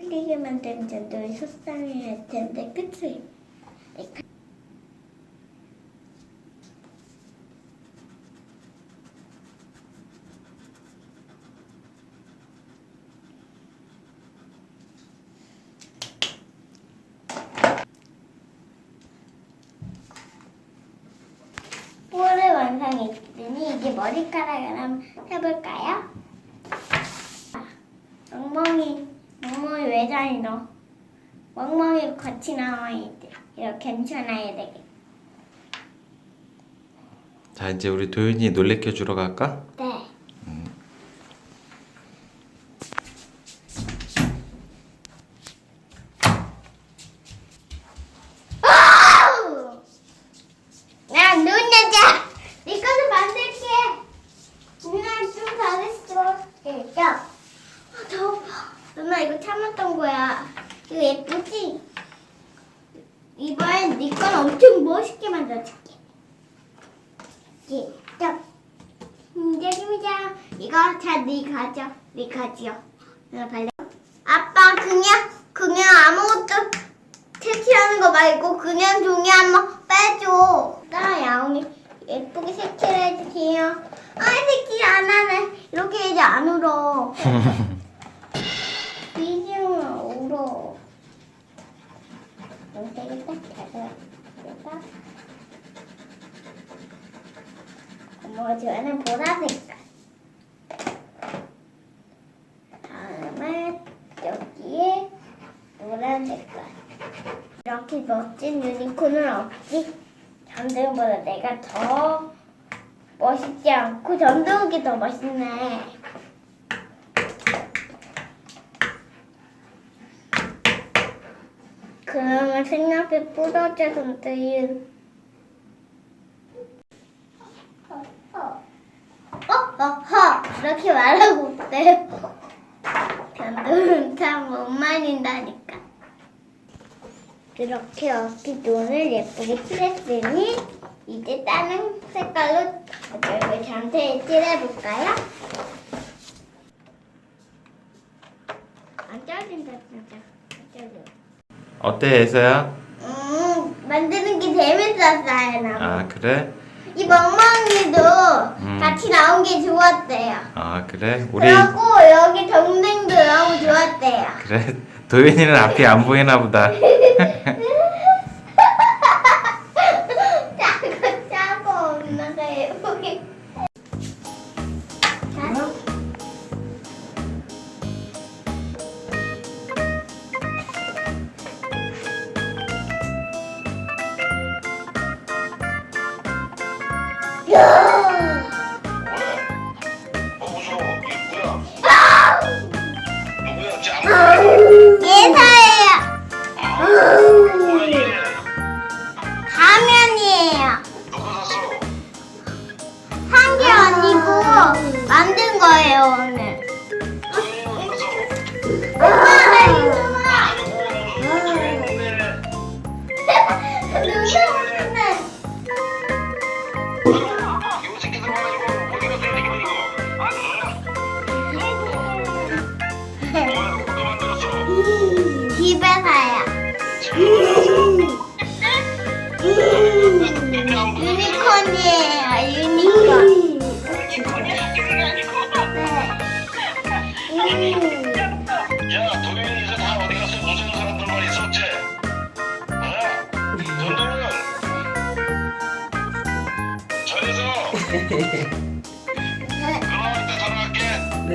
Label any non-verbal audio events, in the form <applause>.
틀리게 만든 점도 속상해할 텐데 그치? 볼을 완성했으니 이제 머리카락을 한번 해볼까요? 멍멍이, 멍멍이 외장이 너. 멍멍이 같이 나와야 돼. 이렇게 괜찮아야 되겠다. 자 이제 우리 도윤이 놀래켜 주러 갈까? 네. 아우! 야, 눈 여자! 네 거는 만들게! 누나 좀 잘했어. 누나 이거 참았던 거야. 이거 예쁘지? 이번엔 네 건 엄청 멋있게 만들어줄게. 시작. 이제 심장 이거 자네 가져. 네 가지요. 내가 발려. 아빠 그냥 그냥 아무것도 색칠하는 거 말고 그냥 종이 한번 빼줘. 나 야옹이 예쁘게 색칠해 주세요. 아 색칠 안 하네. 이렇게 이제 안 울어. <laughs> 비지면 울어. 너무 되겠다. 잘 되겠다. 엄마가 좋아하는 보라색깔. 다음에 여기에 노란 색깔. 이렇게 멋진 유니콘은 없지? 전등보다 내가 더 멋있지 않고 전등이 더 멋있네. 그러면 색연필 부러져 전등은 어, 어, 허 이렇게 말하고 있대요. 변동은 참못 말린다니까. 이렇게 이렇게 눈을 예쁘게 칠했으니 이제 다른 색깔로 얼굴 전체에 칠해볼까요? 안 짜진다 진짜. 안 짜져. 어때 애서야? 음 만드는 게 재밌었어요 나. 아 그래? 이 멍멍이도 음. 같이 나온 게 좋았대요. 아 그래? 우리 그리고 여기 동생도 너무 좋았대요. 그래 도윤이는 앞이 안 보이나 보다. <laughs> 한개 아니고 만든 거예요 오늘. 갔어 엄마 누가 만들었어 집에서요. 유니콘이에요 유니콘. 네. <laughs> 야 도윤이 이제 다 어디 갔어 무서운 사람들만 있었지 어? 전도는 저에서 네. 누나한테 전화할게 네.